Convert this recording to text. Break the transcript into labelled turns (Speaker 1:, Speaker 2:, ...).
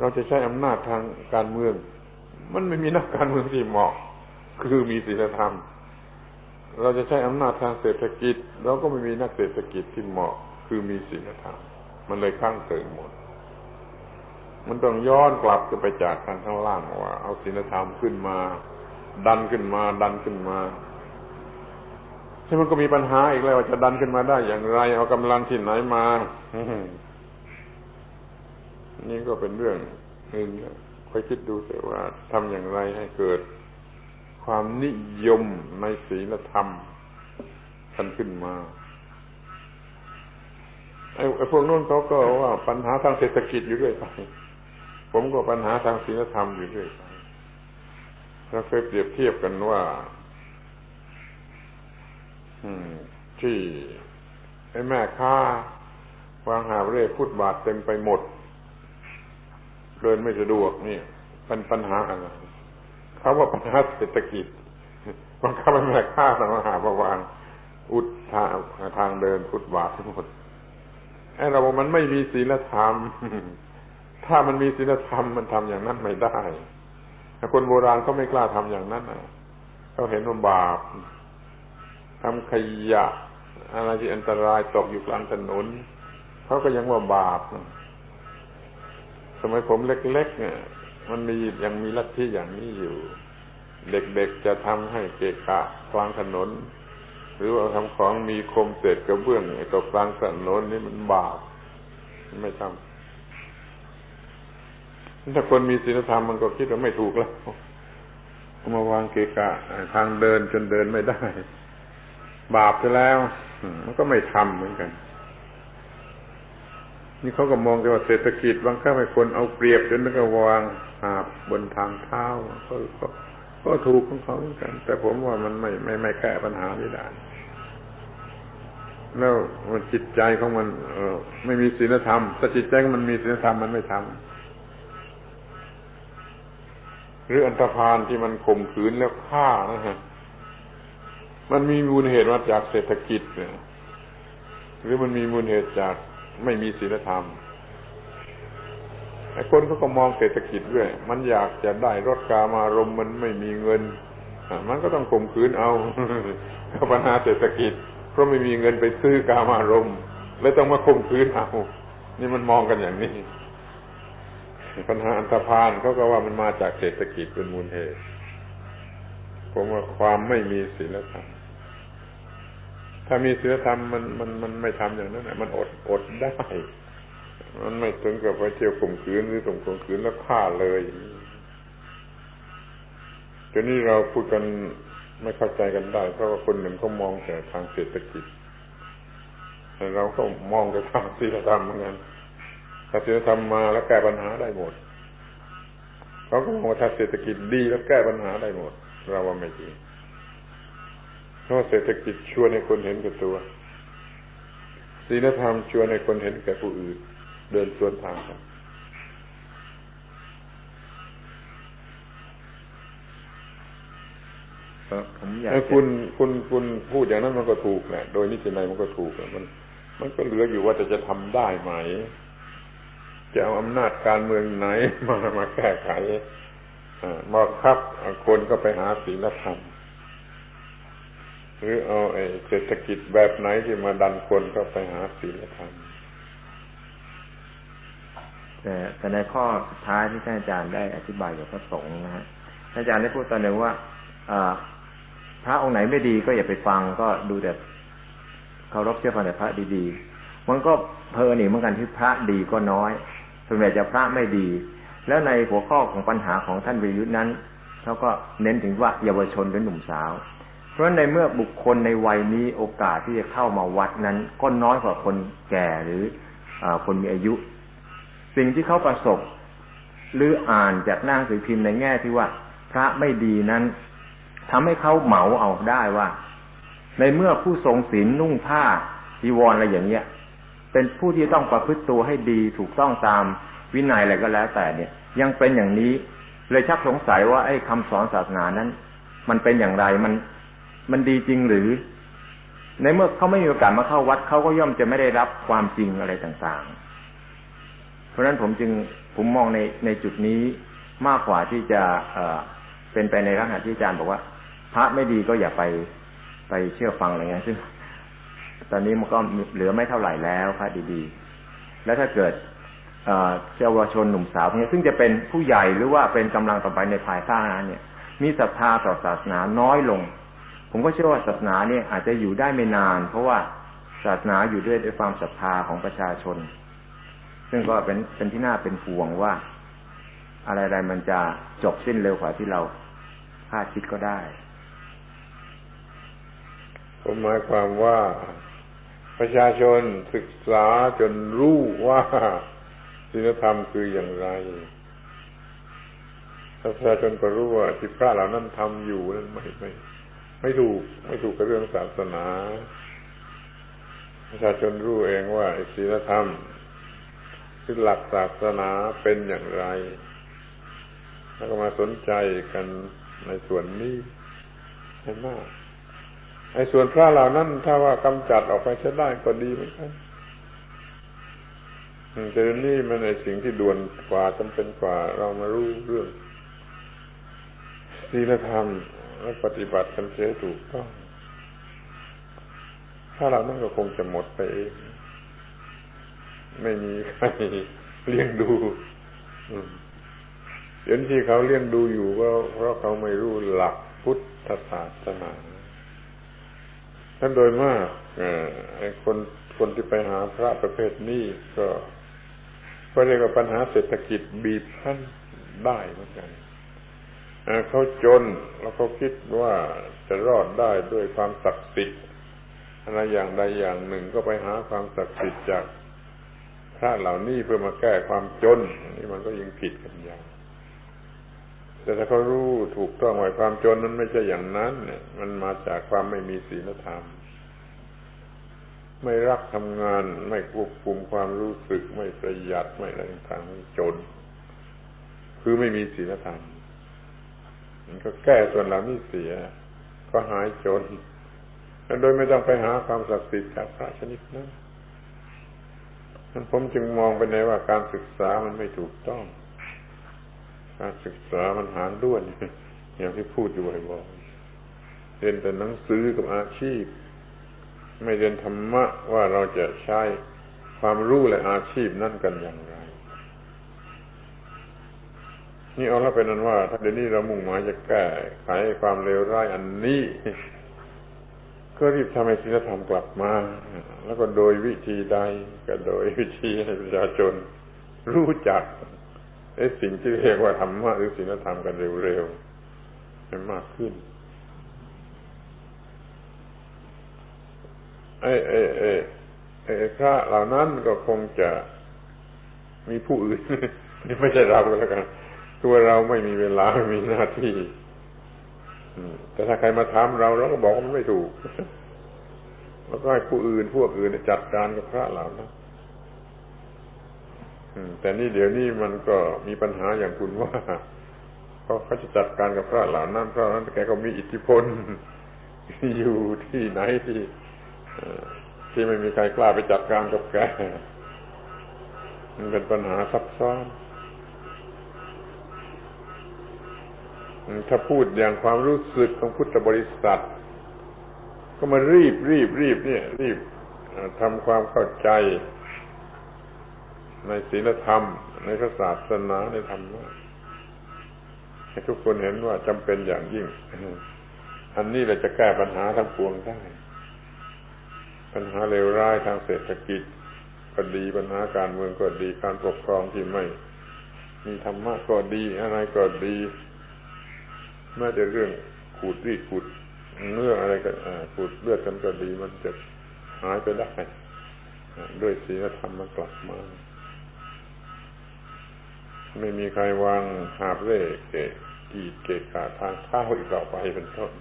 Speaker 1: เราจะใช้อำนาจทางการเมือง มันไม่มีนักการเมืองที่เหมาะ คือมีศีลธรรม เราจะใช้อำนาจทางเศรษฐกิจ เราก็ไม่มีนักเศรษฐกิจที่เหมาะ คือมีศีลธรรม มันเลยข้างเติมหมด มันต้องย้อนกลับไปจากทางข้างล่างว่า เอาศีลธรรมขึ้นมา ดันขึ้นมา ดันขึ้นมาที่มันก็มีปัญหาอีกแล้วว่าจะดันขึ้นมาได้อย่างไร เอากำลังที่ไหนมา นี่ก็เป็นเรื่องหนึ่งค่อยคิดดูเถอะว่าทำอย่างไรให้เกิดความนิยมในศีลธรรมกันขึ้นมาไอ้พวกนู้นเขาก็ว่าปัญหาทางเศรษฐกิจอยู่ด้วยไป ผมก็ปัญหาทางศีลธรรมอยู่ด้วยไปเราเคยเปรียบเทียบกันว่าที่ไอ้แม่ค้าวางหาเร่ฟุตบาทเต็มไปหมด เดินไม่สะดวกนี่เป็นปัญหาอะไรเขาว่าปัญหาเศรษฐกิจบางครั้งแม่ค้าทางมหาประวางอุดทางทางเดินฟุตบาททั้งหมดไอ้เราบอกมันไม่มีศีลธรรม ถ้ามันมีศีลธรรมมันทำอย่างนั้นไม่ได้คนโบราณเขาไม่กล้าทำอย่างนั้นเขาเห็นว่าบาปทำขยะอะไรที่อันตรายตกอยู่กลางถนนเขาก็ยังว่าบาป สมัยผมเล็กๆเนี่ยมันมียังมีลัทธิอย่างนี้อยู่ เด็กๆจะทำให้เกะกะกลางถนน หรือว่าทำของมีคมเศษกระเบื้องตกกลางถนนนี่มันบาปไม่ทำถ้าคนมีศีลธรรมมันก็คิดว่าไม่ถูกแล้วมาวางเกะกะทางเดินจนเดินไม่ได้ บาปไปแล้ว มันก็ไม่ทำเหมือนกัน นี่เขาก็มองแต่ว่าเศรษฐกิจบางครั้งให้คนเอาเปรียบจนก็วางหาบบนทางเท้าก็ก็ก็ถูกของเขาเหมือนกัน แต่ผมว่ามันไม่ไม่ไม่แก้ปัญหานี้ได้แล้วมันจิตใจของมัน เออไม่มีศีลธรรมถ้าจิตใจมันมีศีลธรรมมันไม่ทำหรืออันตรพานที่มันข่มขืนแล้วฆ่านะฮะมันมีมูลเหตุมาจากเศรษฐกิจเนี่ยหรือมันมีมูลเหตุจาก ไม่มีศีลธรรมไอ้คนเขาก็มองเศรษฐกิจด้วย มันอยากจะได้รถกามารมมันไม่มีเงิน มันก็ต้องข่มขืนเอาปัญหาเศรษฐกิจ เพราะไม่มีเงินไปซื้อกามารมเลยต้องมาข่มขืนเอา นี่มันมองกันอย่างนี้ ปัญหาอันธพาลเขาก็ว่ามันมาจากเศรษฐกิจเป็นมูลเหตุ ผมว่าความไม่มีศีลธรรม ถ้ามีศีลธรรมมันมันมันไม่ทำอย่างนั้นมันอดอดได้ มันไม่ถึงกับไปเที่ยวข่มขืนหรือส่งข่มขืนแล้วฆ่าเลยจนนี้เราพูดกันไม่เข้าใจกันได้ เพราะว่าคนหนึ่งเขามองแต่ทางเศรษฐกิจแต่เราก็มองแต่ทางศีลธรรมเหมือนกันถ้าศีลธรรมมาแล้วแก้ปัญหาได้หมดเขาก็มองว่าถ้าเศรษฐกิจดีแล้วแก้ปัญหาได้หมด เราว่าไม่จริง ราะเศรษฐกิจชวนให้คนเห็นแก่ตัวศีลธรรมชวนให้คนเห็นแก่ผู้อื่น เดินสวนทางกันผมอยากคุณคุณคุณพูดอย่างนั้นมันก็ถูกแหละโดยนิสัยมันก็ถูกมัน มันก็เหลืออยู่ว่าจะจะทำได้ไหม จะเอาอำนาจการเมืองไหนมามาแก้ไขมาคับคนก็ไปหาศีลธรรม หรือเอาไอ้เศรษฐกิจแบบไหนที่มาดันคนก็ไปหาศีลธรรม
Speaker 2: แต่แต่ในข้อสุดท้ายที่ท่านอาจารย์ได้อธิบายกับพระสงฆ์นะฮะท่านอาจารย์ได้พูดตอนหนึ่งว่าพระองค์ไหนไม่ดีก็อย่าไปฟังก็ดูแต่เคารพเชื่อฟังแต่พระดีๆ มันก็เพลินอีกเหมือนกันที่พระดีก็น้อยส่วนใหญ่จะพระไม่ดี แล้วในหัวข้อของปัญหาของท่านวิยุทธ์นั้นเขาก็เน้นถึงว่าเยาวชนเป็นหนุ่มสาว เพราะในเมื่อบุคคลในวัยนี้โอกาสที่จะเข้ามาวัดนั้น ก็น้อยกว่าคนแก่หรืออคนมีอายุ สิ่งที่เขาประสบ หรืออ่านจากหน้าสือพิมพ์ในแง่ที่ว่า พระไม่ดีนั้นทำให้เขาเหมาเอาได้ว่า ในเมื่อผู้ทรงศีลนุ่งผ้าจีวรอะไรอย่างเงี้ยเป็นผู้ที่ต้องประพฤติตัวให้ดีถูกต้องตามวินัยอะไรก็แล้ว แต่เนี่ย ยังเป็นอย่างนี้เลยชักสงสัยว่าไอ้คำสอนศาสนานั้น มันเป็นอย่างไรมัน มันดีจริงหรือ ในเมื่อเขาไม่มีโอกาสมาเข้าวัดเขาก็ย่อมจะไม่ได้รับความจริงอะไรต่างๆ เพราะฉะนั้นผมจึงผมมองในในจุดนี้มากกว่าที่จะเอเป็นไปในลักษณะที่อาจารย์บอกว่า พระไม่ดีก็อย่าไปไปเชื่อฟังอะไรเงี้ยซึ่งตอนนี้มันก็เหลือไม่เท่าไหร่แล้วพระดีๆ แล้วถ้าเกิดเยาวชนหนุ่มสาวพวกนี้ซึ่งจะเป็นผู้ใหญ่หรือว่าเป็นกำลังต่อไปในภายภาคหน้าเนี่ย มีศรัทธาต่อศาสนาน้อยลง ผมก็เชื่อว่าศาสนาเนี่ยอาจจะอยู่ได้ไม่นาน เพราะว่าศาสนาอยู่ด้วยด้วยความศรัทธาของประชาชน ซึ่งก็เป็นเป็นที่น่าเป็นห่วงว่า อะไรๆมันจะจบสิ้นเร็วกว่าที่เราคาดคิดก็ได้
Speaker 1: ผมหมายความว่าประชาชนศึกษาจนรู้ว่าศีลธรรมคืออย่างไรถ้าประชาชนก็รู้ว่าที่พระเหล่านั้นทำอยู่นั้นไม่ไม่ ไม่ถูกไม่ถูกกับเรื่องศาสนา ประชาชนรู้เองว่าศีลธรรมคือหลักศาสนาเป็นอย่างไร แล้วก็มาสนใจกันในส่วนนี้ให้มากไอ้ส่วนพระเหล่านั้น ถ้าว่ากำจัดออกไปใช้ได้ก็ดีเหมือนกันแต่นี่มันในสิ่งที่ด่วนกว่าจำเป็นกว่าเรามารู้เรื่องศีลธรรม และปฏิบัติกันเสียถูกต้อง ถ้าเรานั้นก็คงจะหมดไปเอง ไม่มีใครเลี้ยงดูเดี๋ยวที่เขาเลี้ยงดูอยู่ก็เพราะเขาไม่รู้หลักพุทธศาสนาท่านโดยมากคนคนที่ไปหาพระประเภทนี้ก็ก็เรียกว่าปัญหาเศรษฐกิจบีบท่านได้เหมือนกัน เขาจนแล้วเขาคิดว่าจะรอดได้ด้วยความศักดิ์สิทธิ์อะไรอย่างใดอย่างหนึ่งก็ไปหาความศักดิ์สิทธิ์จากพระเหล่านี้เพื่อมาแก้ความจน นี่มันก็ยิ่งผิดกันอย่างแต่ถ้าเขารู้ถูกต้องว่าความจนนั้นไม่ใช่อย่างนั้น เนี่ย มันมาจากความไม่มีศีลธรรม ไม่รักทำงาน ไม่ควบคุมความรู้สึก ไม่ประหยัดไม่อะไรต่างๆจน คือไม่มีศีลธรรม มันก็แก้ส่วนเหล่านี้เสีย ก็หายจนโดยไม่ต้องไปหาความศักดิ์สิทธิ์จากพระชนิดนั้นผมจึงมองไปในว่าการศึกษามันไม่ถูกต้อง การศึกษามันหารด้วนอย่างที่พูดอยู่บ่อยๆเรียนแต่หนังสือกับอาชีพ ไม่เรียนธรรมะว่าเราจะใช้ความรู้และอาชีพนั่นกันอย่างไร นี่เอาละเป็นนั้นว่า ถ้าเดี๋ยวนี้เรามุ่งหมายจะแก้ไขความเลวร้ายอันนี้ ก็รีบทำให้ศีลธรรมกลับมา แล้วก็โดยวิธีใด ก็โดยวิธีให้ประชาชน รู้จักไอ้สิ่งที่เรียกว่าธรรมะหรือศีลธรรมกันเร็วๆให้มากขึ้นไอ้ไอ้ไอ้ไอ้พระเหล่านั้นก็คงจะมีผู้อื่นนี่ไม่ใช่เราแล้วกัน ตัวเราไม่มีเวลาไม่มีหน้าที่แต่ถ้าใครมาถามเราเราก็บอกว่ามันไม่ถูก แล้วก็ให้ผู้อื่นพวกอื่นจัดการกับพระเหล่านั้นแต่นี่เดี๋ยวนี้มันก็มีปัญหาอย่างคุณว่าเขาเขาจะจัดการกับพระเหล่านั้นเพราะนั้นแกก็มีอิทธิพล อยู่ที่ไหนที่ที่ไม่มีใครกล้าไปจัดการกับแกมันเป็นปัญหาซับซ้อน ถ้าพูดอย่างความรู้สึกของพุทธบริษัท ก็มารีบรีบรีบเนี่ยรีบทำความเข้าใจ ในศีลธรรม ในพระศาสนาในธรรมะให้ทุกคนเห็นว่าจำเป็นอย่างยิ่ง อันนี้เราจะแก้ปัญหาทั้งปวงได้ ปัญหาเลวร้ายทางเศรษฐกิจก็ดีปัญหาการเมืองก็ดีการปกครองที่ไม่ มีธรรมะก็ดีอะไรก็ดี แม้แต่เรื่องขูดรีดขูดเนื้ออะไรกันขูดเลือดกันก็ดีมันจะหายไปได้ด้วยศีลธรรมมันกลับมา ไม่มีใครวางหาบเร่เกะกีดเกะกาทางเท้าอีกต่อไปเป็นต้น